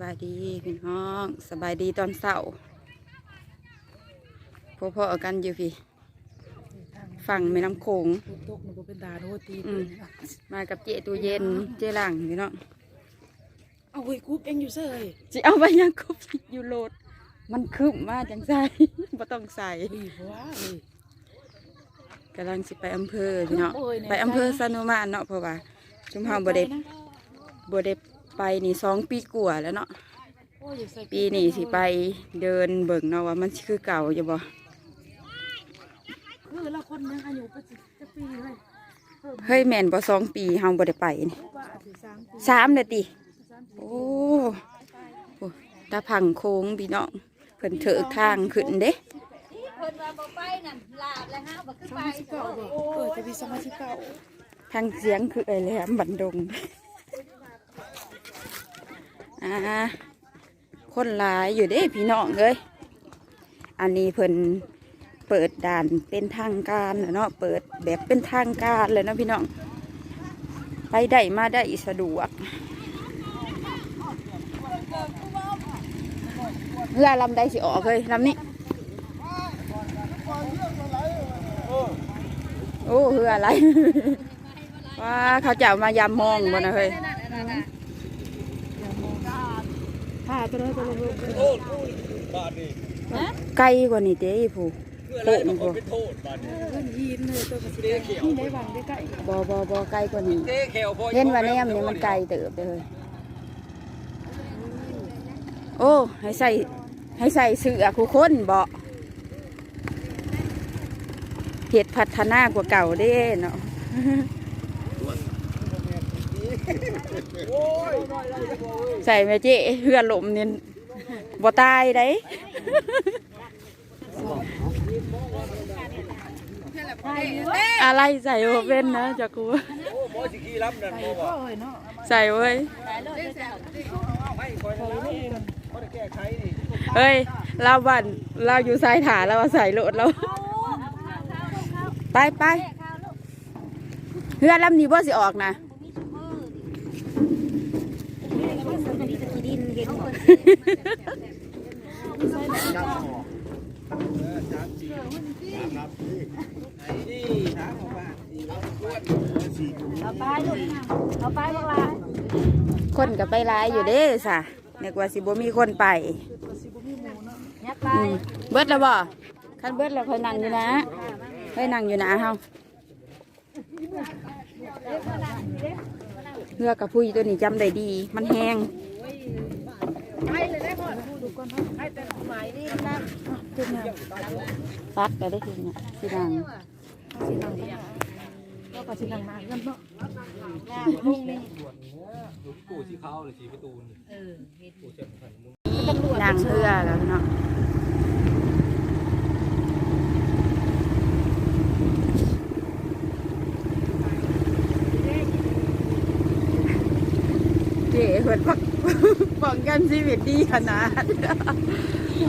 บายดีพี่น้องสบายดีตอนเช้าพ่อพ่อๆกันอยู่พี่ ฝั่งแม่น้ำโขงฝนตกมันก็เป็นตาโนตีอืมมากับเจตู้เย็นเจหลังพี่น้องเอาเฮ้ยกรุ๊ปเองอยู่เซยจิเอาไปยังครบอยู่โหลด มันคืบมาจังใส่ บ่ต้องใส่เฮ้ยเพราะว่าเฮ้ย กำลังสิไปอำเภอพี่น้องโอ้ยแน่ใจนะไปอำเภอสนุมานเนาะเพราะว่าชุมเฮาบ่ได้บ่ได้ ไปนี่สองปีกว่าแล้วเนาะโอ้ยอย่าใส่ปีนี้สิไปเดินเบิ่งเนาะว่ามันสิคือเก่าอยู่บ่คือละคนยังอายุเป็นสิบจะปีเลยเพิ่มเฮ้ยแม่นบ่สองปีเฮาบ่ได้ไปนี่ว่าสิสามปีสามเด้อติสามปีโอ้โหตาพังโค้งพี่น้องเพิ่นเถอะทางขึ้นเด้เพิ่นว่าบ่ไปนั่นลาบแล้วฮะบ่คือสไปมาชิกเก่าบ่เออจะมีสมาชิกเก่าทางเสียงคือไอ้แหลมบันดง อ่าคนหลายอยู่เด้พี่น้องเอ้ยอันนี้เพิ่นเปิดด่านเป็นทางการแล้วเนาะเปิดแบบเป็นทางการเลยเนาะพี่น้องไปได้มาได้สะดวกเรือลำใดสิออกเลยลำนี้โอ้เรืออะไรว่าเขาจะมายามมองบ่นะเฮ้ย ผ้าตัวนั้นตัวนั้นโทษบาทนี่ไกลกว่านี่เด้ผู้เพื่ออะไรต้องคนเป็นโทษบาทนี่เพิ่นยีนเลยตัวกระสิบนี่ได้หวังได้ใกล้บอบอบอไกลกว่านี้เต้แขวพอเห็นว่าแนมนี่มันไกลเติบเลยโอ้ให้ใส่ให้ใส่เสื้อคู่คนบ่เห็ดพัฒนากว่าเก่าเด้เนาะ ใส่แม่เจ้เพื่อหลมเนี่ยบ่ตายได้อะไรใส่บ่เป็นนะจักรู้ใส่เว้ยเฮ้ยเราบันเราอยู่สายฐานเราใส่โหลดเราไปไปเพื่อนลำนี้บ่สิออกนะ นี่ถามออกมา เอาไปลูกเอาไปบ่ว่าคนก็ไปร้ายอยู่เด้สะนึกว่าสิบ่มีคนไปยักไปอืมเบิดแล้วบ่คันเบิดแล้วคอยนั่งอยู่นะคอยนั่งอยู่นะเฮาเรือกับผู้ยตัวนี้จำได้ดี มันแห้ง ปักไปได้ทีเนี่ยสินังแล้วก็สินั่งนานกันเนาะกูสีขาวหรือสีประตูนี่เออกูเจ็บขันมึงนั่งเรือแล้วเนาะเก๋เพิ่นปัก ป้องกันชีวิตดีขนาด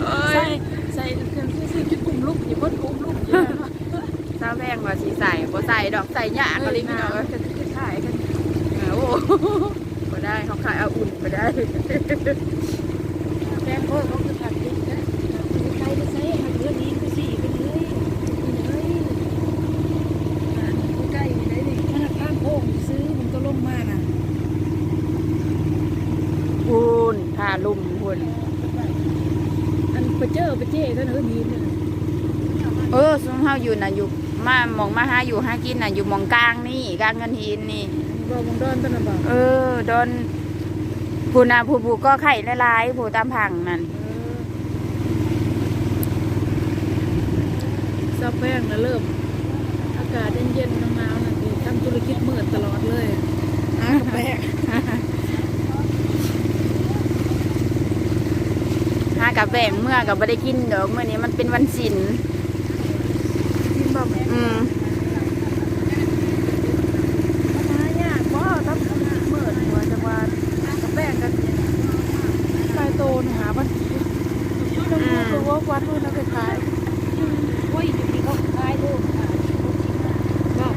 เอ้ใส่ยใส่เครื่องซื้อจุดกลุ่มลูกอย่าพ่นกลุ่มลูกอย่าซาแพงว่าสีใส่บ่ใส่ดอกใส่หยาก็เลยพี่น้องเอ้ยขายกันโอ้โหบ่ได้เขาขายเอาอุ่นบ่ได้แกงโคตรเขาคือผัดดิบนะใครจะใช้มันเลือดนี้ก็สี่ไปเลยเลยใกล้ๆได้ดิถ้าข้างโค้งซื้อมันก็ลงมาน่ะ อุ่นทาลุ่มหุ่น อันไปเจอไปเจ๊ก็เนื้อดีเลย เออซุมเฮา อยู่น่ะอยู่มาหมองมาหาอยู่หากินน่ะอยู่หมองกลางนี่กลางเงินหินนี่บอกมองดอนต้นน่ะบอกเออโดนผู้นาผู้ผู้ก็ไข่ละลายผู้ตามผังนั่นซาแป้งนะเริ่ม อากาศเย็นๆหนาวๆนะที่ทำธุรกิจมืดตลอดเลยหากาแฟหากับแบ่งเมื่อกับไม่ได้กินดอกเมื่อนี้มันเป็นวันศิลกินบ่แม่ อืมายากบ่ทำธุรกิจมืดหัวจังหวัดกาแฟกันใต้โตนะหาวันต้องรู้ว่าวันนู้นนะไปขายโอ้ยอยู่ที่เขาขายลูกบ่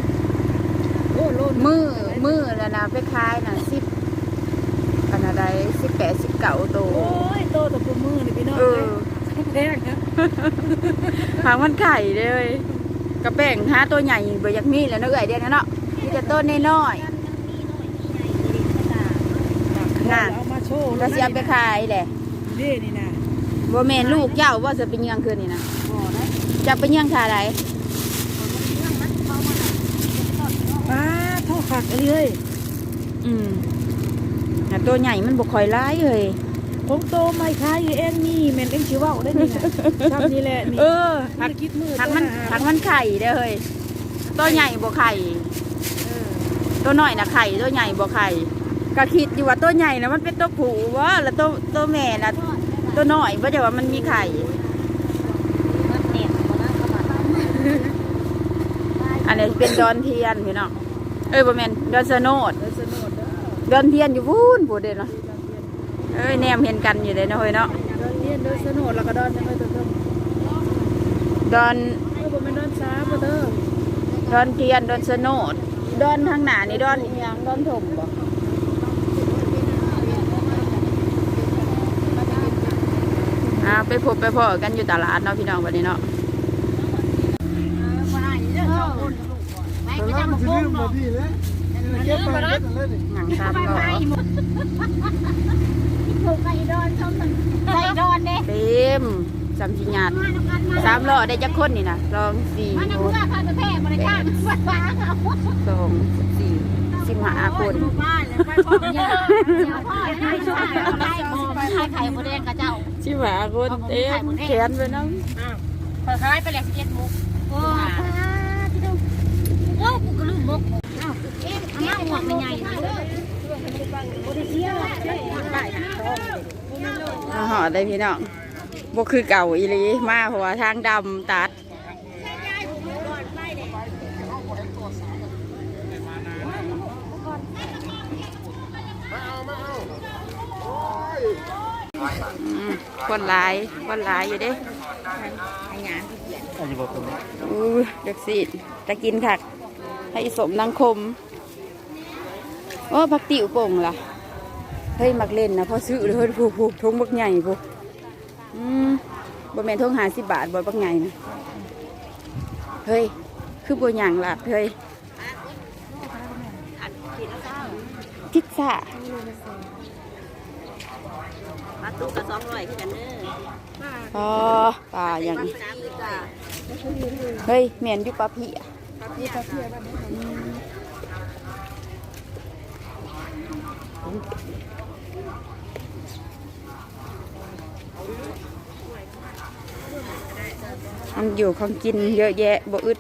โอ้โลนมือมือแล้วนะไปขายนะสิบอันอะไรสิบแปดสิบเก่าโตโอ้ยโตแต่ปมือนี่พี่น้องเลยแพงนะหางมันไข่เลย กระแป้งหาตัวใหญ่บ่อยากมีแล้วเนาะเอ้ยเดี๋ยวนี้เนาะมีแต่ต้นน้อยๆขนาดเอามาโชว์ก็สิเอาไปขายแหละนี่นี่นะบ่แม่นลูกเจ้าว่าจะเป็นยังคืนนี่นะบ่ได้จะเป็นยังขาใดป้าเท่าขักอะไรเลยอืมแต่ตัวใหญ่มันบ่ค่อยร้ายเลย ผมโตไม่คายอยู่เองนี่แม่นเอ็งชิเว่าได้นี่นะทำนี่แหละนี่เออธุหักรกิจมือหักมันตัวหาหักมันไข่เด้อเฮ้ยตัวใหญ่บ่ไข่เออตัวน้อยน่ะไข่ตัวใหญ่บ่ไข่ก็คิดอยู่ว่าตัวใหญ่น่ะมันเป็นตัวผู้ว่าแล้วตัวตัวแม่น่ะตัวน้อยบ่จะว่ามันมีไข่อันนี้เป็นดอนเทียนพี่น้องเอ้ยบ่แม่นดอนสโนดเดี๋ยวสนุกเด้อดอนเทียนอยู่พูนพูดเด้เนาะ เอ้ยแนมเห็นกันอยู่เด้เนาะเฮ้ยเนาะเดินเรียนเดินสนุกแล้วก็เดินยังไงตัวเดิมดอนเออบ่แม่นเดินช้าบ่เด้อดอนเทียนดอนสโนดดอนทางหน้านี่ดอนอีหยังดอนถมบ่อ่าไปพบไปพอกันอยู่ตลาดเนาะพี่น้องวันนี้เนาะแล้วมันจะลืมมาพี่เลยเก็บไปเก็บอะไรนี่หนังตาม เนาะใส่ดอนเขาใส่ดอนเด้เต็มสามสิญาติสามล้อได้จักคนนี่นะสองสี่มันหเพื่กอพาไปแพร่บริการวัดฟ้าเขาสองสี่สิบห้าคนบ้านเลยไปของยาเดี๋ยวพ่อให้ช่วยเอาไล่มองให้ไข่มดแดงกับเจ้าสิบห้าคนเต็มแขนไปน้เปิดขายไปแล้วสิบเอ็ดมุกโอ้ที่ดูโอ้กูก็ลืมมุกอ้าวเอ๊ะเอามาหัวมันใหญ่เลยำ อดได้พี่น้องบ่คือเก่าอีลีมาเพราะว่าทางดำตัดคนหลายคนหลายอยู่เด้อู้เด็กสิจะกินคักให้สมนางคม โอ้พักติวโป่งล่ะ เฮ้ยมักเล่นนะพอซื้อเลยเฮ้ยผูกผูกทงบักใหญ่ผูกอืมบ่แม่นทงหาสิบบาทบ่บักใหญ่นะเฮ้ยคือบ่หยังล่ะเฮ้ยพิซซ่าปลาตุ๊กกระสองร้อยคือกันเด้ออ๋อปลาอย่างสามสิบจ้าเฮ้ยแม่นอยู่ปลาเพียมัน อยู่ของกินเยอะแยะบ่อึด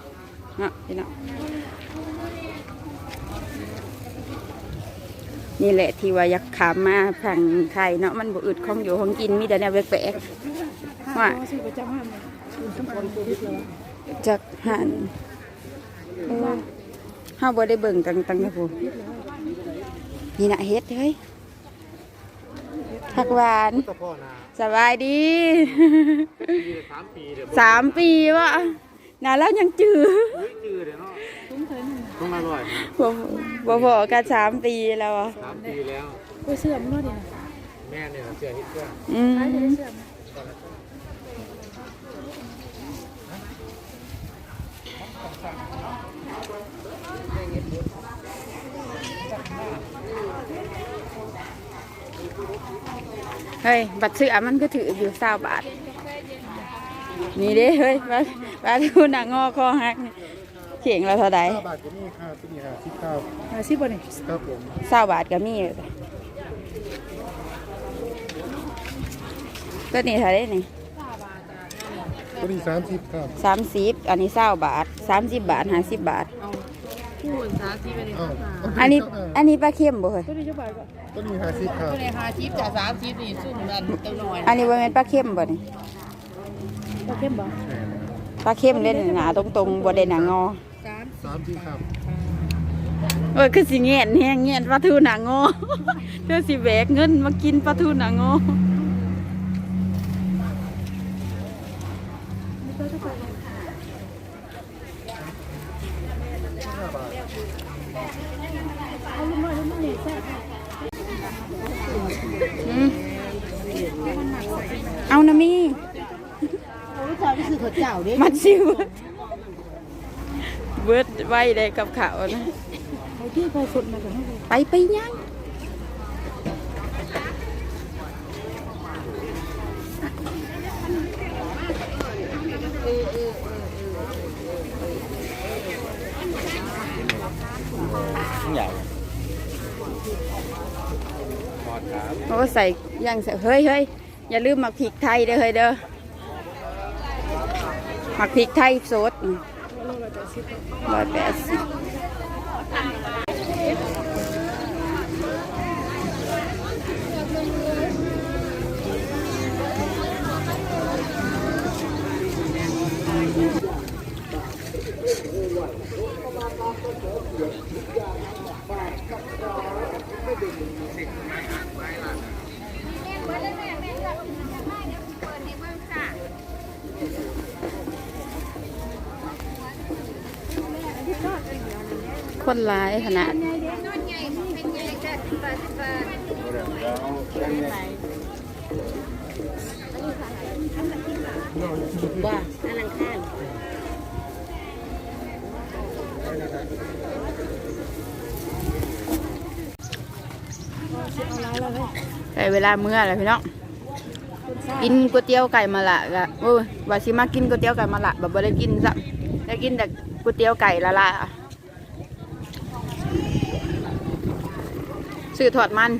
เนาะพี่น้องนี่แหละที่ว่าอยากขามมาฝั่งไทยเนาะมันบ่อึดของอยู่ของกินมีแต่แนวแปลกๆว่าเพราะว่าซื้อประจำห้ามเลยคุณสมพรกูดิบวจากหันเฮาบ่ได้เบิ่งตังตังนะผู้นี่น่ะเฮ็ดเฮ้ย ผักหวาน ตะพ่อนาสบายดี ปีละสามปีเดี๋ยวสามปีวะน่าแล้วยังจือเฮ้ยจืดเดี๋ยวเนาะตุ้มเถอะหนึ่งต้องอร่อยบ่บ่พอกันสามปีแล้วอะสามปีแล้วไปเสื่อมเนาะเดี๋ยวนะแม่เนี่ยเสียฮิตเครื่องอืมขายจะได้เสื่อม เฮ้ย บัตรเสือมันก็ถืออยู่20บาท นี่เด้เฮ้ยบัตรบัตรคุณน่ะงอคอหักนี่เขียงเราเท่าใดห้าบาทก็มีค่ะที่นี่ค่ะที่ข้าวหาสิบบ่นี่ครับผม20บาทก็มีตัวนี้เท่าไหร่นี่ก็มีสามสิบครับสามสิบอันนี้เศร้าบาทสามสิบบาทห้าสิบบาท พูดสาสิบไปเลยอ้าวอันนี้อันนี้ปลาเค็มบ่เฮ้ยตัวนี้จะบาทก็ก็มีห้าสิบครับตัวนี้หาสิบจากสามสิบนี่ซุ่มกันตัวน้อยอันนี้บ่แม่นปลาเค็มบ่นี่ตัวเข้มบ่ปลาเค็มเล่นหนาตรงๆบ่ได้หนางอสามสามสิบครับเออคือสิเงียนแฮงเงียนปลาทูหนางอเดี๋ยวสิแบกเงินมากินปลาทูหนางออืม เอานะมีรู้จักก็คือเขาเจ้าเด้มันชิวเบิดไว้เลยกับเขาวนะไปที่ไปสุดมากันให้ดูไปไปยังเพราะว่า ใส่ย่างใส่เฮ้ยเฮ้ยอย่าลืมหมักพริกไทยเด้อเฮ้ยเด้อหมักพริกไทยสดร้อยแปดสิบ คนร้ายขนาดว่าอันนั้นข้างใกล้เวลาเมื่อแล้วพี่น้องกินก๋วยเตี๋ยวไก่มาละกะโอ้ยว่าสิมากินก๋วยเตี๋ยวไก่มาละแบบบ่ได้กินซ้ำได้กินแต่ก๋วยเตี๋ยวไก่ละละ ซื้อถอดมัน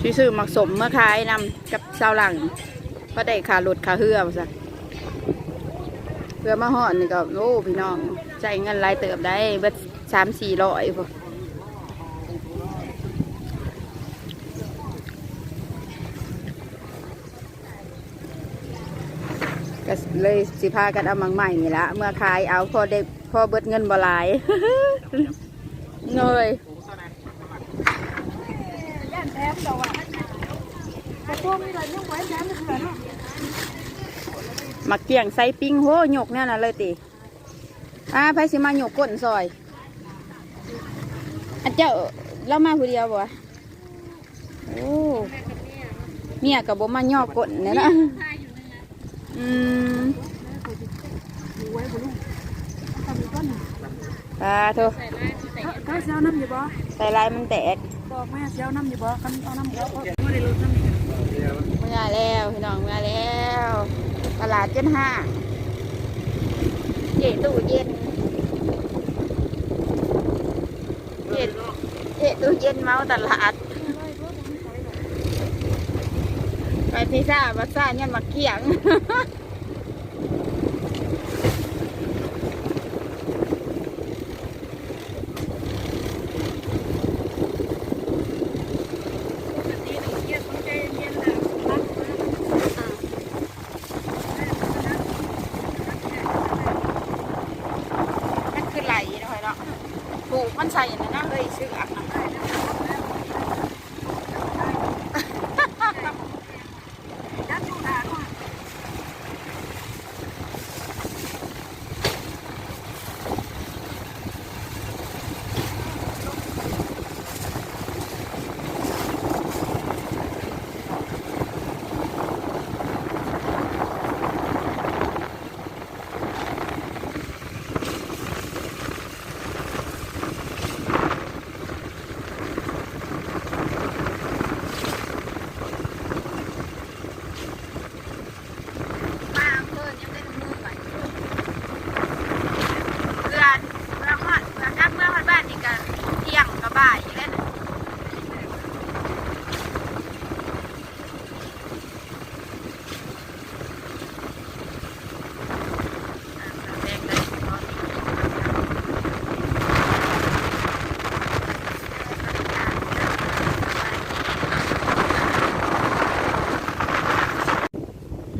สิซื้อหมักสมเมื่อขายนำกับชาวหลังก็ได้ขาหลุดขาเหือมาซะเพื่อมาห่อนนี่ก็โอ้พี่น้อง ใจเงินหลายเติบได้เบิดสามสี่ร้อยพอ ก็เลยสิพากันเอามังใหม่นี่ละเมื่อขายเอาพอได้พอเบิดเงินบ่หลายเงยมะเกี่ยงใส่ปิ้งโหหยกเนี่ยนะเลยติอ่าไผสิมาหยกก้นซอยอันเจ้าเรามาผู้เดียวบ่วโอ้เมียกับบ่มาย่อก้นเนี่ยนะ อืมดูไว้บ่ลุงทำอีกก้อนหนึ่งปลาโทก็เสียวน้ำอยู่บ่ใส่ลายมันแตกบอกแม่เสียวน้ำอยู่บ่กันเอาน้ำแล้วก็ไม่ได้ลดน้ำเมื่อแล้วพี่น้องเมื่อแล้ว ตลาดเจ็ดห้าเจตู้เย็นเจเจตู้เย็นเมาตลาด ไปพิซซ่าบัซซ่าเนี่ยมาเกี่ยง มันคือไหลนะคอยเนาะถูกมันใส่นะนะเลยชื่ออักนะมาเพื่อนยังได้มือไปเพื่อนเพื่อนฮอดเพื่อนนักเมื่อวันบ้านนี่กันเที่ยงกับบ่ายอยู่แล้วนะแดงเลยเนาะ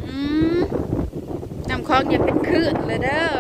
อืมน้ำคล ขึ้นเลยเด้อ